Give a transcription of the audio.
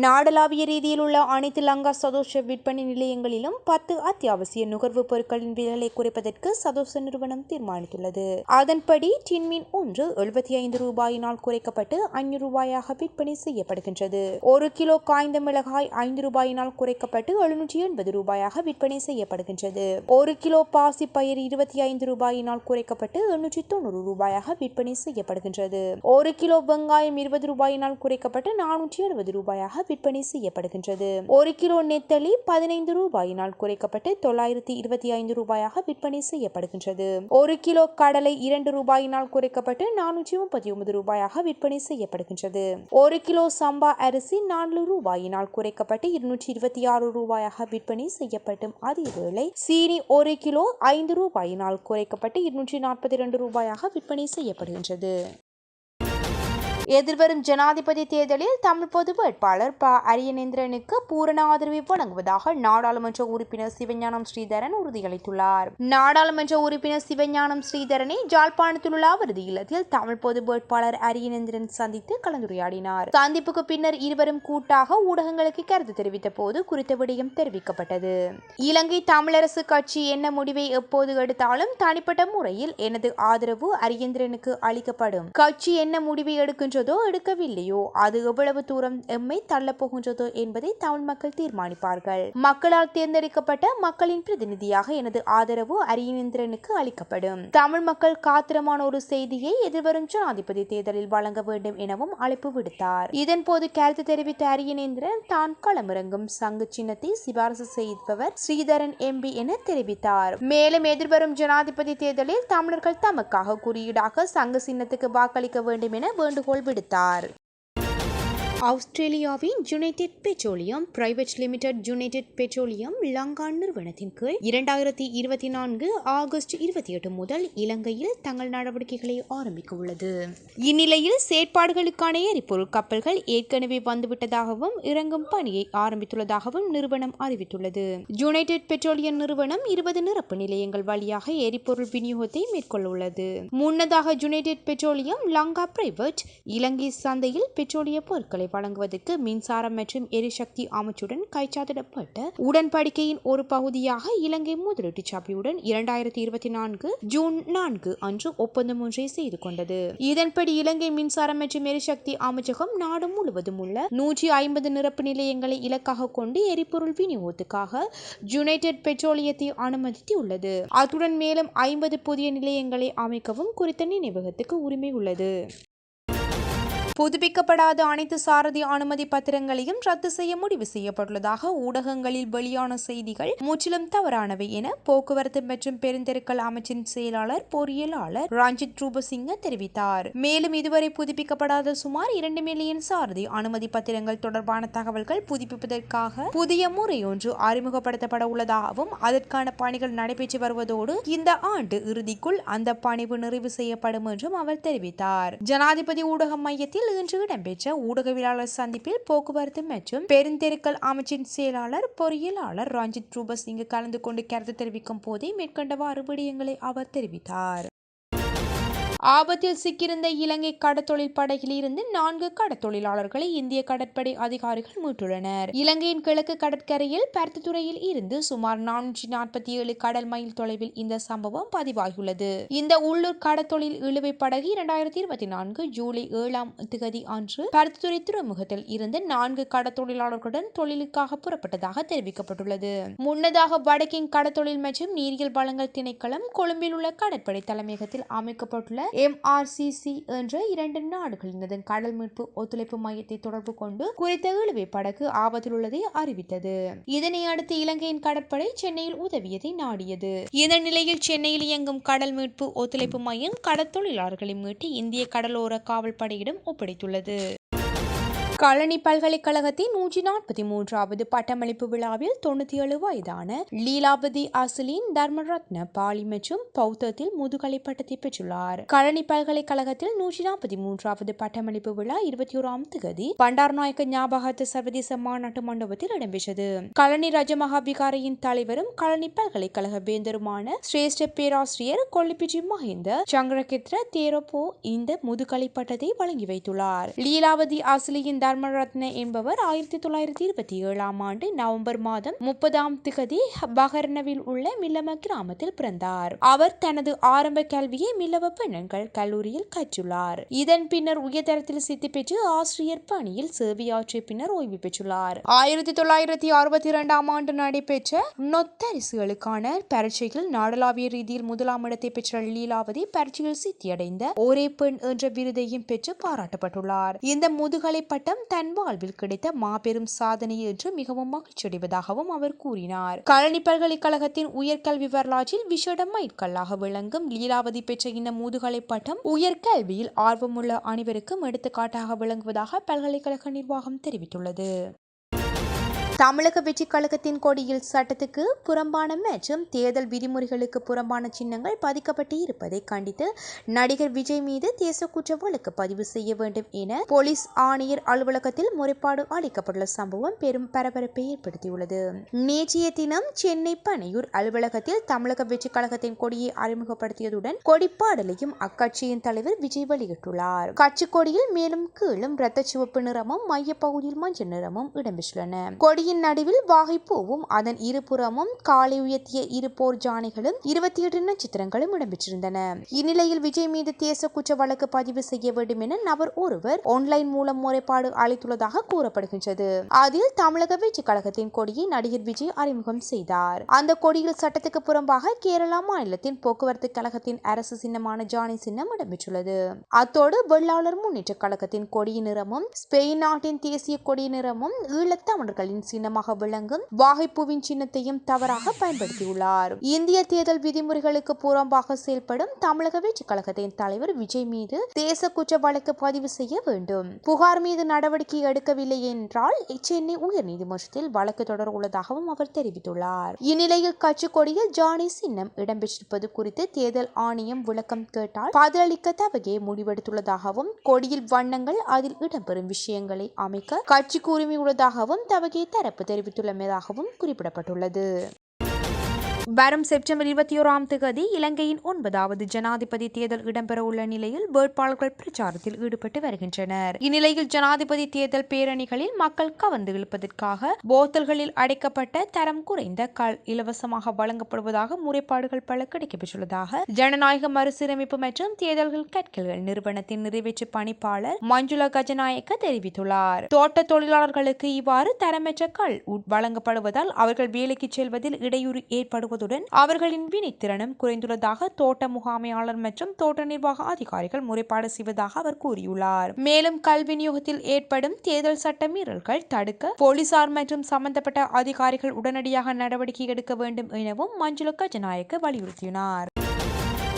நாடளாவிய ரீதியில் உள்ள அனைத்து லங்கா சதோஷ விற்பனை நிலையங்களிலும் பத்து அத்தியாவசிய நுகர்வுப் பொருட்களின் விலை குறைப்பதற்கு சதோஷ நிறுவனம் தீர்மானித்துள்ளது. அதன்படி டின்மீன் ஒன்று எழுபத்தி ஐந்து ரூபாயினால் குறைக்கப்பட்டு ஐநூறு ரூபாயாக விற்பனை செய்யப்படுகின்றது. ஒரு கிலோ காய்ந்த மிளகாய் ஐந்து ரூபாயினால் குறைக்கப்பட்டு எழுநூற்றி எண்பது ரூபாயாக விற்பனை செய்யப்படுகின்றது. ஒரு கிலோ பாசி பயிர் இருபத்தி ஐந்து ரூபாயினால் குறைக்கப்பட்டு எண்ணூற்றி தொண்ணூறு ரூபாயாக விற்பனை செய்யப்படுகின்றது. ஒரு கிலோ வெங்காயம் இருபது ரூபாயினால் குறைக்கப்பட்டு நானூற்றி எழுபது ரூபாயாக விற்பனை செய்யப்படுகின்றது. ஒரு கிலோ நெத்தலி பதினைந்து ரூபாயினால் குறைக்கப்பட்டு தொள்ளாயிரத்தி இருபத்தி ஐந்து ரூபாயாக விற்பனை செய்யப்படுகின்றது. ஒரு கிலோ கடலை இரண்டு ரூபாயினால் குறைக்கப்பட்டு நானூற்றி முப்பத்தி ஒன்பது ரூபாயாக விற்பனை செய்யப்படுகின்றது. ஒரு கிலோ சம்பா அரிசி நான்கு ரூபாயினால் குறைக்கப்பட்டு இருநூற்றி இருபத்தி ஆறு ரூபாயாக விற்பனை செய்யப்படும் அதேவேளை சீனி ஒரு கிலோ ஐந்து ரூபாயினால் குறைக்கப்பட்டு இருநூற்றி நாற்பத்தி இரண்டு ரூபாயாக விற்பனை செய்யப்படுகின்றது. எதிர்வரும் ஜனாதிபதி தேர்தலில் தமிழ் பொது வேட்பாளர் ப. அரியநேந்திரனுக்கு பூரண ஆதரவை வழங்குவதாக நாடாளுமன்ற உறுப்பினர் சிவஞானம் ஸ்ரீதரன் உறுதியளித்துள்ளார். நாடாளுமன்ற உறுப்பினர் சிவஞானம் ஸ்ரீதரனை ஜாழ்ப்பாணத்தில் உள்ள அவரது இல்லத்தில் தமிழ் பொது வேட்பாளர் அரியநேந்திரன் சந்தித்து கலந்துரையாடினார். சந்திப்புக்கு பின்னர் இருவரும் கூட்டாக ஊடகங்களுக்கு கருத்து தெரிவித்த போது குறித்த விடயம் தெரிவிக்கப்பட்டது. இலங்கை தமிழரசு கட்சி என்ன முடிவை எப்போது எடுத்தாலும் தனிப்பட்ட முறையில் எனது ஆதரவு அரியந்திரனுக்கு அளிக்கப்படும். கட்சி என்ன முடிவை எடுக்கின்றதோ எடுக்கவில்லையோ அது எவ்வளவு தூரம் எம்மை தள்ளப் போகின்றதோ என்பதை தமிழ் மக்கள் தீர்மானிப்பார்கள். மக்களால் தேர்ந்தெடுக்கப்பட்ட மக்களின் பிரதிநிதியாக எனது ஆதரவு அரியநேந்திரனுக்கு அளிக்கப்படும். தமிழ் மக்கள் காத்திரமான ஒரு செய்தியை எதிர்வரும் ஜனாதிபதி தேர்தலில் வழங்க வேண்டும் எனவும் அழைப்பு விடுத்தார். இதன்போது கருத்து தெரிவித்த அரியநேந்திரன் தான் களமிறங்கும் சங்கு சின்னத்தை சிபாரசு செய்பவர் ஸ்ரீதரன் எம்பி என தெரிவித்தார். மேலும் எதிர்வரும் ஜனாதிபதி தேர்தலில் தமிழர்கள் தமக்காக குறியீடாக சங்க சின்னத்துக்கு வாக்களிக்க வேண்டும் என வேண்டுகோள் விடுத்தார் ஆஸ்திரேலியாவின் United Petroleum Private Limited United Petroleum Lanka நிறுவனத்தின் கீழ் இரண்டாயிரத்தி இருபத்தி நான்கு ஆகஸ்ட் இருபத்தி எட்டு முதல் இலங்கையில் தங்கள் நடவடிக்கைகளை ஆரம்பிக்க உள்ளது. இந்நிலையில் செயற்பாடுகளுக்கான எரிபொருள் கப்பல்கள் ஏற்கனவே வந்துவிட்டதாகவும் இறங்கும் பணியை ஆரம்பித்துள்ளதாகவும் நிறுவனம் அறிவித்துள்ளது. யுனைடெட் பெட்ரோலியம் நிறுவனம் இருபது நிரப்பு நிலையங்கள் வழியாக எரிபொருள் விநியோகத்தை மேற்கொள்ள உள்ளது. முன்னதாக யுனைடெட் பெட்ரோலியம் லங்கா பிரைவேட் இலங்கை சந்தையில் பெட்ரோலிய பொருட்களை வழங்குவதற்கு மின்சாரம் மற்றும் எரிசக்தி அமைச்சுடன் கைச்சாத்திடப்பட்ட உடன்படிக்கையின் ஒரு பகுதியாக இலங்கை முதலீட்டு சபையுடன் இரண்டாயிரத்தி இருபத்தி நான்கு ஜூன் நான்கு அன்று ஒப்பந்தம் ஒன்றை செய்து கொண்டது. இதன்படி இலங்கை மின்சாரம் மற்றும் எரிசக்தி அமைச்சகம் நாடு முழுவதும் உள்ள நூற்றி ஐம்பது நிரப்பு நிலையங்களை இலக்காக கொண்டு எரிபொருள் விநியோகத்துக்காக யுனைடெட் பெட்ரோலியத்தை அனுமதித்துள்ளது. அத்துடன் மேலும் ஐம்பது புதிய நிலையங்களை அமைக்கவும் குறித்த நினைவகத்துக்கு உரிமை உள்ளது. புதுப்பிக்கப்படாத அனைத்து சாரதி அனுமதி பத்திரங்களையும் ரத்து செய்ய முடிவு செய்யப்பட்டுள்ளதாக ஊடகங்களில் வெளியான செய்திகள் முற்றிலும் தவறானவை என போக்குவரத்து மற்றும் பெருந்தெருக்கள் அமைச்சின் செயலாளர் பொறியியலாளர் ரஞ்சித் ரூபசிங்க தெரிவித்தார். மேலும் இதுவரை புதுப்பிக்கப்படாத சுமார் இரண்டு மில்லியன் சாரதி அனுமதி பத்திரங்கள் தொடர்பான தகவல்கள் புதுப்பிப்பதற்காக புதிய முறையொன்று அறிமுகப்படுத்தப்பட உள்ளதாகவும் அதற்கான பணிகள் நடைபெற்று வருவதோடு இந்த ஆண்டு இறுதிக்குள் அந்த பணிவு நிறைவு செய்யப்படும் என்றும் அவர் தெரிவித்தார். ஜனாதிபதி ஊடக மையத்தில் இன்று இடம்பெற்ற ஊடகவியலாளர் சந்திப்பில் போக்குவரத்து மற்றும் பெருந்தெருக்கள் அமைச்சின் செயலாளர் பொறியியலாளர் ரஞ்சித் ரூபசிங்க கலந்து கொண்டு கருத்து தெரிவிக்கும் போதே மேற்கண்டவாறு விடயங்களை அவர் தெரிவித்தார். ஆபத்தில் சிக்கியிருந்த இலங்கை கடத்தொழில் படகில் இருந்து நான்கு கடத்தொழிலாளர்களை இந்திய கடற்படை அதிகாரிகள் மீட்டுள்ளனர். இலங்கையின் கிழக்கு கடற்கரையில் பருத்தித்துறையில் இருந்து சுமார் நானூற்றி நாற்பத்தி ஏழு கடல் மைல் தொலைவில் இந்த சம்பவம் பதிவாகியுள்ளது. இந்த உள்ளூர் கடத்தொழில் இழுவை படகு இரண்டாயிரத்தி இருபத்தி நான்கு ஜூலை ஏழாம் திகதி அன்று பருத்தித்துறை துறைமுகத்தில் இருந்து நான்கு கடத்தொழிலாளர்களுடன் தொழிலுக்காக புறப்பட்டதாக தெரிவிக்கப்பட்டுள்ளது. முன்னதாக வடக்கின் கடத்தொழில் மற்றும் நீரியல் வளங்கள் திணைக்களம் கொழும்பில் உள்ள கடற்படை தலைமையகத்தில் அமைக்கப்பட்டுள்ள எம்ஆர்சிசி என்ற இரண்டு நாடுகளினதன் கடல் மீட்பு ஒத்துழைப்பு மையத்தை தொடர்பு கொண்டு குறித்த இழுவை படகு ஆபத்தில் உள்ளதை அறிவித்தது. இதனை அடுத்து இலங்கையின் கடற்படை சென்னையில் உதவியதை நாடியது. இந்த நிலையில் சென்னையில் இயங்கும் கடல் மீட்பு ஒத்துழைப்பு மையம் கடற்தொழிலாளர்களை மீட்டு இந்திய கடலோர காவல் படையிடம் ஒப்படைத்துள்ளது. கழனி பல்கலைக்கழகத்தின் நூற்றி நாற்பத்தி மூன்றாவது பட்டமளிப்பு விழாவில் தொண்ணூத்தி ஏழு வயதான லீலாவதி அசலின் தர்மரத்ன பாலி மற்றும் பௌத்தத்தில் முதுகலை பட்டத்தை பெற்றுள்ளார். கழனி பல்கலைக்கழகத்தில் நூற்றி நாற்பத்தி மூன்றாவது பட்டமளிப்பு விழா இருபத்தி ஓராம் திகதி பண்டார்நாயக்க ஞாபகத்து சர்வதேச மாநாட்டு மண்டபத்தில் இடம்பெற்றது. கழனி ரஜமகா விகாரையின் தலைவரும் கழனி பல்கலைக்கழக வேந்தருமான சிரேஷ்ட பேராசிரியர் கொல்லிப்பிஜி மஹிந்த சங்கரகித்ர தேரப்போ இந்த முதுகலை பட்டத்தை வழங்கி வைத்துள்ளார். லீலாவதி அசலியின் தர்மரத்ன என்பவர் ஆயிரத்தி தொள்ளாயிரத்தி இருபத்தி ஏழாம் ஆண்டு நவம்பர் மாதம் முப்பதாம் திகதி பகர்னவில் உள்ள மில்லம கிராமத்தில் பிறந்தார். அவர் தனது ஆரம்ப கல்வியை மில்லவ பெண்கள் கல்லூரியில் கற்றுள்ளார். இதன் பின்னர் உயர்தரத்தில் சித்தி பெற்று ஆசிரியர் பணியில் சேவையாற்றிய பின்னர் ஓய்வு பெற்றுள்ளார். ஆயிரத்தி தொள்ளாயிரத்தி அறுபத்தி இரண்டாம் ஆண்டு நடைபெற்ற நொத்தரிசுகளுக்கான பரீட்சையில் நாடளாவிய ரீதியில் முதலாம் இடத்தை பெற்ற லீலாவதி பரீட்சையில் சித்தியடைந்த ஒரே பெண் என்ற விருதையும் பெற்று பாராட்டப்பட்டுள்ளார். இந்த முதுகலை பட்டம் தன் வாழ்வில் கிடைத்த மாபெரும் சாதனை என்று மிகவும் மகிழ்ச்சியடைவதாகவும் அவர் கூறினார். கழனி பல்கலைக்கழகத்தின் உயர்கல்வி வரலாற்றில் விசேட மைற்கல்லாக விளங்கும் லீலாவதி பெற்ற இந்த முதுகலை பட்டம் உயர்கல்வியில் ஆர்வமுள்ள அனைவருக்கும் எடுத்துக்காட்டாக விளங்குவதாக பல்கலைக்கழக நிர்வாகம் தெரிவித்துள்ளது. தமிழக வெற்றி கழகத்தின் கொடியில் சட்டத்துக்கு புறம்பான மற்றும் தேர்தல் விதிமுறைகளுக்கு புறம்பான சின்னங்கள் பதிக்கப்பட்டு இருப்பதை கண்டித்து நடிகர் விஜய் மீது தேச குற்ற வழக்கு பதிவு செய்ய வேண்டும் என போலீஸ் ஆணையர் அலுவலகத்தில் முறைப்பாடு அளிக்கப்பட்டுள்ள சம்பவம் பெரும் பரபரப்பை ஏற்படுத்தியுள்ளது. நேற்றைய தினம் சென்னை பனையூர் அலுவலகத்தில் தமிழக வெற்றி கழகத்தின் கொடியை அறிமுகப்படுத்தியதுடன் கொடிப்பாடலையும் அக்கட்சியின் தலைவர் விஜய் வெளியிட்டுள்ளார். கட்சி கொடியில் மேலும் கீழும் இரத்த சிவப்பு நிறமும் மையப்பகுதியில் மஞ்சள் நிறமும் இடம்பெற்றுள்ளன. கொடியின் நடுவில் வாகைப்பூவும் அதன் இருபுறமும் காலை உயர்த்திய இரு போர் ஜானைகளும் இருபத்தி எட்டு நட்சத்திரங்களும் இடம்பெற்றிருந்தன. இந்நிலையில் விஜய் மீது தேச குற்ற வழக்கு பதிவு செய்ய வேண்டும் என நபர் ஒருவர் ஆன்லைன் மூலம் முறைப்பாடு அளித்துள்ளதாக கூறப்படுகின்றது. அதில் தமிழக வெற்றி கழகத்தின் கொடியை நடிகர் விஜய் அறிமுகம் செய்தார். அந்த கொடியில் சட்டத்துக்கு புறம்பாக கேரளா மாநிலத்தின் போக்குவரத்து கழகத்தின் அரசு சின்னமான ஜானி சின்னம் இடம்பெற்றுள்ளது. அத்தோடு வெள்ளாளர் முன்னேற்ற கழகத்தின் கொடியின் நிறமும் ஸ்பெயின் நாட்டின் தேசிய கொடி நிறமும் ஈழத்தமிழர்களின் சின்னமாக விளங்கும் வாகைப்பூவின் சின்னத்தையும் தவறாக பயன்படுத்தியுள்ளார். இந்திய தேர்தல் விதிமுறைகளுக்கு புறம்பாக செயல்படும் தமிழக வெற்றி கழகத்தின் தலைவர் விஜய் மீது தேச குற்ற வழக்கு பதிவு செய்ய வேண்டும். புகார் மீது நடவடிக்கை எடுக்கவில்லை என்றால் சென்னை உயர்நீதிமன்றத்தில் வழக்கு தொடர உள்ளதாகவும் அவர் தெரிவித்துள்ளார். இந்நிலையில் கட்சி கொடியில் ஜானி சின்னம் இடம்பெற்றிருப்பது குறித்து தேர்தல் ஆணையம் விளக்கம் கேட்டால் பதிலளிக்க தவகையை முடிவெடுத்துள்ளதாகவும் கொடியில் வண்ணங்கள் அதில் இடம்பெறும் விஷயங்களை அமைக்க கட்சி உரிமை உள்ளதாகவும் தவகை தரப்பு தெரிவித்துள்ளதாகவும் குறிப்பிடப்பட்டுள்ளது. வரும் செப்டம்பர் இருபத்தி ஓராம் தேதி இலங்கையின் ஒன்பதாவது ஜனாதிபதி தேர்தல் இடம்பெறவுள்ள நிலையில் வேட்பாளர்கள் பிரச்சாரத்தில் ஈடுபட்டு வருகின்றனர். இந்நிலையில் ஜனாதிபதி தேர்தல் பேரணிகளில் மக்கள் கவர்ந்து இழுப்பதற்காக போத்தல்களில் அடைக்கப்பட்ட தரம் குறைந்த கள் இலவசமாக வழங்கப்படுவதாக முறைப்பாடுகள் பல கிடைக்கப்பெற்றுள்ளதாக ஜனநாயக மறுசீரமைப்பு மற்றும் தேர்தல்கள் கற்கல்கள் நிறுவனத்தின் நிறைவேற்று பணிப்பாளர் மஞ்சுளா கஜநாயக்க தெரிவித்துள்ளார். தோட்ட தொழிலாளர்களுக்கு இவ்வாறு தரமற்ற கள் வழங்கப்படுவதால் அவர்கள் வேலைக்கு செல்வதில் இடையூறு ஏற்படுவது இருப்பதுடன் அவர்களின் வினைத்திறனும் குறைந்துள்ளதாக தோட்ட முகாமையாளர் மற்றும் தோட்ட நிர்வாக அதிகாரிகள் முறைப்பாடு செய்வதாக அவர் கூறியுள்ளார். மேலும் கல் விநியோகத்தில் ஏற்படும் தேர்தல் சட்ட மீறல்கள் தடுக்க போலீசார் மற்றும் சம்பந்தப்பட்ட அதிகாரிகள் உடனடியாக நடவடிக்கை எடுக்க வேண்டும் எனவும் மஞ்சுள கஜநாயக்க வலியுறுத்தினார்.